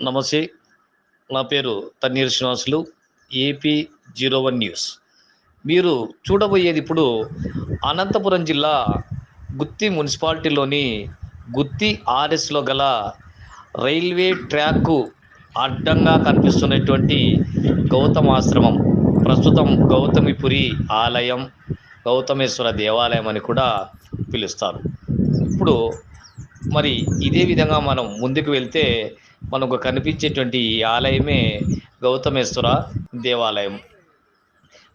నమస్తే. నా పేరు Tanneer Srinivasulu AP zero one news. మీరు చూడబోయేది ఇప్పుడు అనంతపురం జిల్లా గుత్తి మున్సిపాలిటీలోని గుత్తి ఆర్ఎస్లో గల రైల్వే ట్రాక్కు అడ్డంగా కనిపిస్తున్నటువంటి గౌతమ ఆశ్రమం. ప్రస్తుతం గౌతమిపురి ఆలయం గౌతమేశ్వర దేవాలయం అని కూడా పిలుస్తారు. ఇప్పుడు మరి ఇదే విధంగా మనం ముందుకు వెళ్తే మనకు కనిపించేటువంటి ఈ ఆలయమే గౌతమేశ్వర దేవాలయం.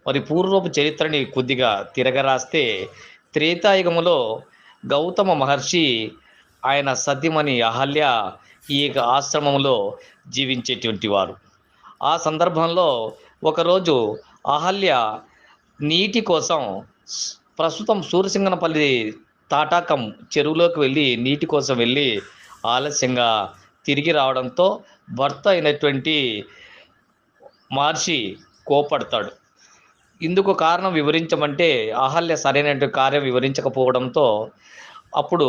మరి పూర్వపు చరిత్రని కొద్దిగా తిరగరాస్తే త్రేతాయుగములో గౌతమ మహర్షి ఆయన సతీమణి అహల్య ఈ ఆశ్రమంలో జీవించేటువంటి వారు. ఆ సందర్భంలో ఒకరోజు అహల్య నీటి కోసం ప్రస్తుతం సూర్యసింగనపల్లి తాటాకం చెరువులోకి వెళ్ళి నీటి కోసం వెళ్ళి ఆలస్యంగా తిరిగి రావడంతో భర్త అయినటువంటి మహర్షి కోపడతాడు. ఇందుకు కారణం వివరించమంటే అహల్య సరైనటువంటి కార్యం వివరించకపోవడంతో అప్పుడు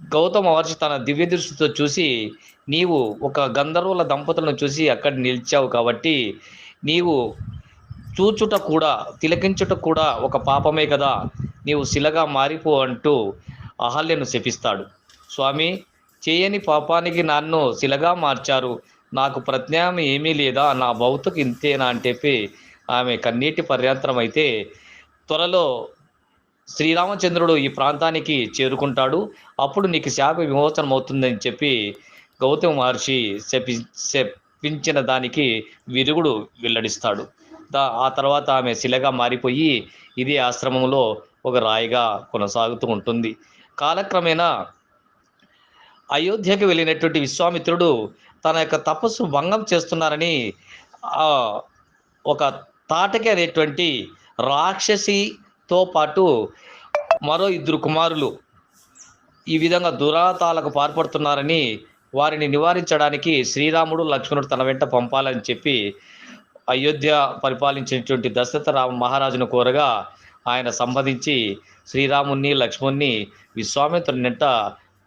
గౌతమ మహర్షి తన దివ్య దృష్టితో చూసి నీవు ఒక గంధర్వుల దంపతులను చూసి అక్కడ నిలిచావు కాబట్టి నీవు చూచుట కూడా తిలకించుట కూడా ఒక పాపమే కదా నీవు శిలగా మారిపో అంటూ అహల్యను శపిస్తాడు. స్వామి చేయని పాపానికి నన్ను శిలగా మార్చారు. నాకు ప్రజ్ఞానం ఏమీ లేదా? నా భౌతికి ఇంతేనా? అని చెప్పి ఆమె కన్నీటి పర్యంతరం అయితే త్వరలో శ్రీరామచంద్రుడు ఈ ప్రాంతానికి చేరుకుంటాడు. అప్పుడు నీకు శాప విమోచనం అవుతుందని చెప్పి గౌతమ మహర్షి శపి శపించిన దానికి విరుగుడు వెల్లడిస్తాడు. దా ఆ తర్వాత ఆమె శిలగా మారిపోయి ఇదే ఆశ్రమంలో ఒక రాయిగా కొనసాగుతూ ఉంటుంది. కాలక్రమేణా అయోధ్యకు వెళ్ళినటువంటి విశ్వామిత్రుడు తన యొక్క తపస్సు భంగం చేస్తున్నారని ఒక తాటకి అనేటువంటి రాక్షసితో పాటు మరో ఇద్దరు కుమారులు ఈ విధంగా దురాతాలకు పాల్పడుతున్నారని వారిని నివారించడానికి శ్రీరాముడు లక్ష్మణుడు తన వెంట పంపాలని చెప్పి అయోధ్య పరిపాలించినటువంటి దశరథ రామ మహారాజును కోరగా ఆయన సంబంధించి శ్రీరాముణ్ణి లక్ష్మణ్ణి వెంట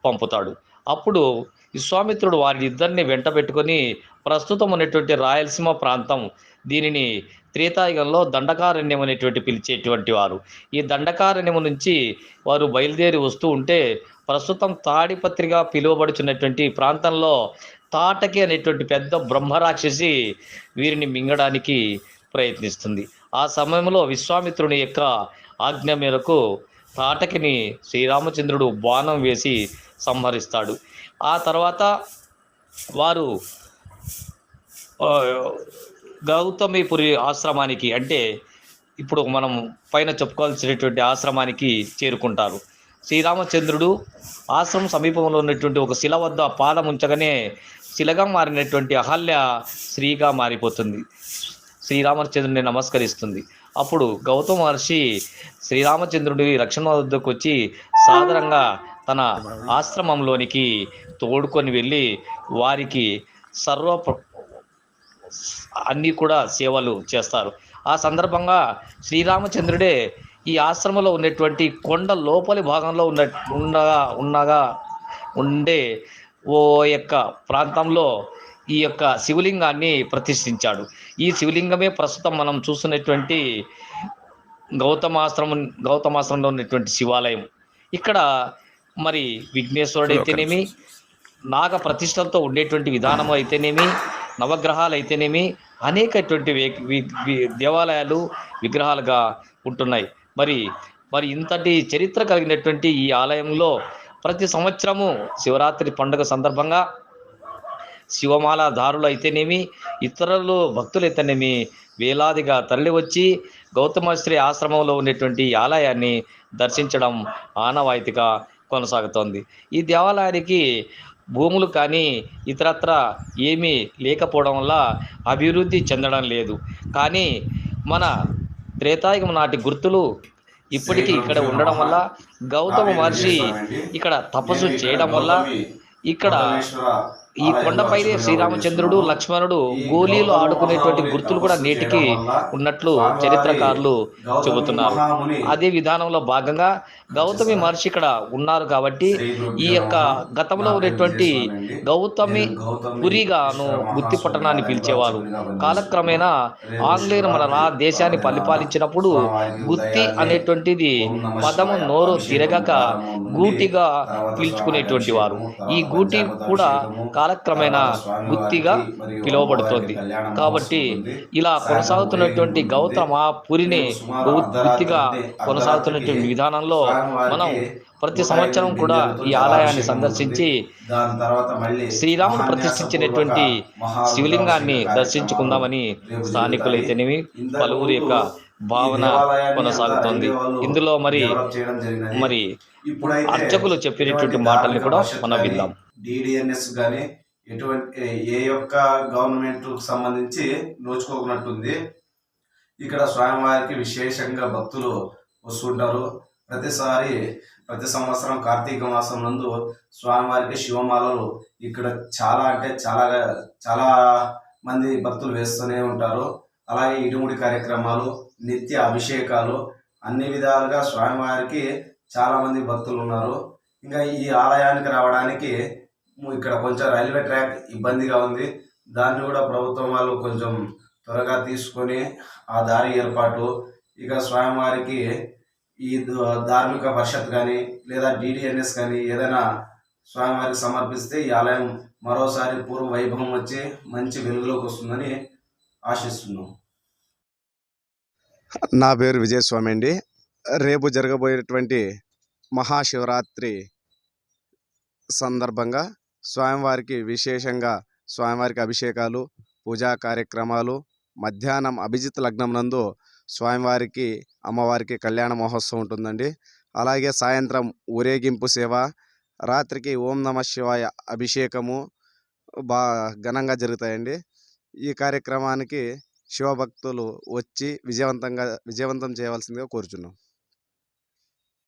పంపుతాడు. అప్పుడు విశ్వామిత్రుడు వారి ఇద్దరిని వెంట పెట్టుకొని ప్రస్తుతం ఉన్నటువంటి రాయలసీమ ప్రాంతం దీనిని త్రేతాయుగంలో దండకారణ్యం అనేటువంటి పిలిచేటువంటి వారు. ఈ దండకారణ్యం నుంచి వారు బయలుదేరి వస్తూ ఉంటే ప్రస్తుతం తాడిపత్రిగా పిలువబడుచున్నటువంటి ప్రాంతంలో తాటకి అనేటువంటి పెద్ద బ్రహ్మరాక్షసి వీరిని మింగడానికి ప్రయత్నిస్తుంది. ఆ సమయంలో విశ్వామిత్రుని యొక్క ఆజ్ఞ మేరకు తాటకిని శ్రీరామచంద్రుడు బాణం వేసి సంహరిస్తాడు. ఆ తర్వాత వారు గౌతమిపురి ఆశ్రమానికి అంటే ఇప్పుడు మనం పైన చెప్పుకోవాల్సినటువంటి ఆశ్రమానికి చేరుకుంటారు. శ్రీరామచంద్రుడు ఆశ్రమం సమీపంలో ఉన్నటువంటి ఒక శిల వద్ద పాదం ఉంచగానే శిలగా మారినటువంటి అహల్య స్త్రీగా మారిపోతుంది. శ్రీరామచంద్రుడిని నమస్కరిస్తుంది. అప్పుడు గౌతమ మహర్షి శ్రీరామచంద్రుడి రక్షణ వద్దకు వచ్చి సాధారణంగా తన ఆశ్రమంలోనికి తోడుకొని వెళ్ళి వారికి సర్వ అన్నీ కూడా సేవలు చేస్తారు. ఆ సందర్భంగా శ్రీరామచంద్రుడే ఈ ఆశ్రమంలో ఉన్నటువంటి కొండ లోపలి భాగంలో ఉన్న ఉండగా ఉండగా ఉండే ఓ యొక్క ప్రాంతంలో ఈ యొక్క శివలింగాన్ని ప్రతిష్ఠించాడు. ఈ శివలింగమే ప్రస్తుతం మనం చూస్తున్నటువంటి గౌతమాశ్రమం గౌతమాశ్రమంలో ఉన్నటువంటి శివాలయం. ఇక్కడ మరి విఘ్నేశ్వరుడు అయితేనేమి నాగ ప్రతిష్టలతో ఉండేటువంటి విధానం అయితేనేమి నవగ్రహాలు అయితేనేమి అనేకటువంటి దేవాలయాలు విగ్రహాలుగా ఉంటున్నాయి. మరి మరి ఇంతటి చరిత్ర కలిగినటువంటి ఈ ఆలయంలో ప్రతి సంవత్సరము శివరాత్రి పండుగ సందర్భంగా శివమాల దారులు అయితేనేమి ఇతరులు భక్తులు అయితేనేమి వేలాదిగా తరలి వచ్చి గౌతమశ్రీ ఆశ్రమంలో ఉన్నటువంటి ఆలయాన్ని దర్శించడం ఆనవాయితీగా కొనసాగుతోంది. ఈ దేవాలయానికి భూములు కానీ ఇతరత్ర ఏమీ లేకపోవడం వల్ల అభివృద్ధి చెందడం లేదు. కానీ మన త్రేతాయుగం నాటి గుర్తులు ఇప్పటికీ ఇక్కడ ఉండడం వల్ల గౌతమ మహర్షి ఇక్కడ తపస్సు చేయడం వల్ల ఇక్కడ ఈ కొండపైనే శ్రీరామచంద్రుడు లక్ష్మణుడు గోళీలు ఆడుకునేటువంటి గుర్తులు కూడా నేటికి ఉన్నట్లు చరిత్రకారులు చెబుతున్నారు. అదే విధానంలో భాగంగా గౌతమి మహర్షి ఇక్కడ ఉన్నారు కాబట్టి ఈ యొక్క గతంలో ఉన్నటువంటి గౌతమి పురిగాను గుత్తి పట్టణాన్ని పిలిచేవారు. కాలక్రమేణా ఆంగ్లేయులు మన రా దేశాన్ని పరిపాలించినప్పుడు గుత్తి అనేటువంటిది పదము నోరు తిరగక గూటిగా పిలుచుకునేటువంటి వారు. ఈ గూటి కూడా కాలక్రమేణా గుత్తిగా పిలువబడుతోంది. కాబట్టి ఇలా కొనసాగుతున్నటువంటి గౌతమ పురిని గు- గుత్తిగా కొనసాగుతున్నటువంటి విధానంలో మనం ప్రతి సంవత్సరం కూడా ఈ ఆలయాన్ని సందర్శించి శ్రీరాముడు ప్రతిష్ఠించినటువంటి శివలింగాన్ని దర్శించుకుందామని స్థానికులైతేనేమి పలువురు యొక్క భావన కొనసాగుతోంది. ఇందులో మరి మరి అర్చకులు చెప్పినటువంటి మాటల్ని కూడా మనం విందాం. డిడిఎన్ఎస్ కానీ ఎటువంటి ఏ యొక్క గవర్నమెంట్ సంబంధించి నోచుకోకున్నట్టుంది. ఇక్కడ స్వామివారికి విశేషంగా భక్తులు వస్తుంటారు. ప్రతిసారి ప్రతి సంవత్సరం కార్తీక మాసం నందు స్వామివారికి శివమాలలు ఇక్కడ చాలా అంటే చాలా చాలా మంది భక్తులు వేస్తూనే ఉంటారు. అలాగే ఇటుముడి కార్యక్రమాలు నిత్య అభిషేకాలు అన్ని విధాలుగా స్వామివారికి చాలామంది భక్తులు ఉన్నారు. ఇంకా ఈ ఆలయానికి రావడానికి ఇక్కడ కొంచెం రైల్వే ట్రాక్ ఇబ్బందిగా ఉంది. దాన్ని కూడా ప్రభుత్వం వాళ్ళు కొంచెం త్వరగా తీసుకొని ఆ దారి ఏర్పాటు ఇక స్వామివారికి ఈ ధార్మిక పరిషత్ కానీ లేదా డిడిఎన్ఎస్ కానీ ఏదైనా స్వామివారికి సమర్పిస్తే ఈ ఆలయం మరోసారి పూర్వ వైభవం వచ్చి మంచి వెలుగులోకి వస్తుందని ఆశిస్తున్నాం. నా పేరు విజయస్వామి అండి రేపు జరగబోయేటువంటి మహాశివరాత్రి సందర్భంగా స్వామివారికి విశేషంగా స్వామివారికి అభిషేకాలు పూజా కార్యక్రమాలు మధ్యాహ్నం అభిజిత్ లగ్నం నందు స్వామివారికి అమ్మవారికి కళ్యాణ మహోత్సవం ఉంటుందండి. అలాగే సాయంత్రం ఊరేగింపు సేవ రాత్రికి ఓం నమ శివాయ అభిషేకము బా ఘనంగా జరుగుతాయండి. ఈ కార్యక్రమానికి శివభక్తులు వచ్చి విజయవంతంగా విజయవంతం చేయవలసిందిగా కోరుచున్నాం.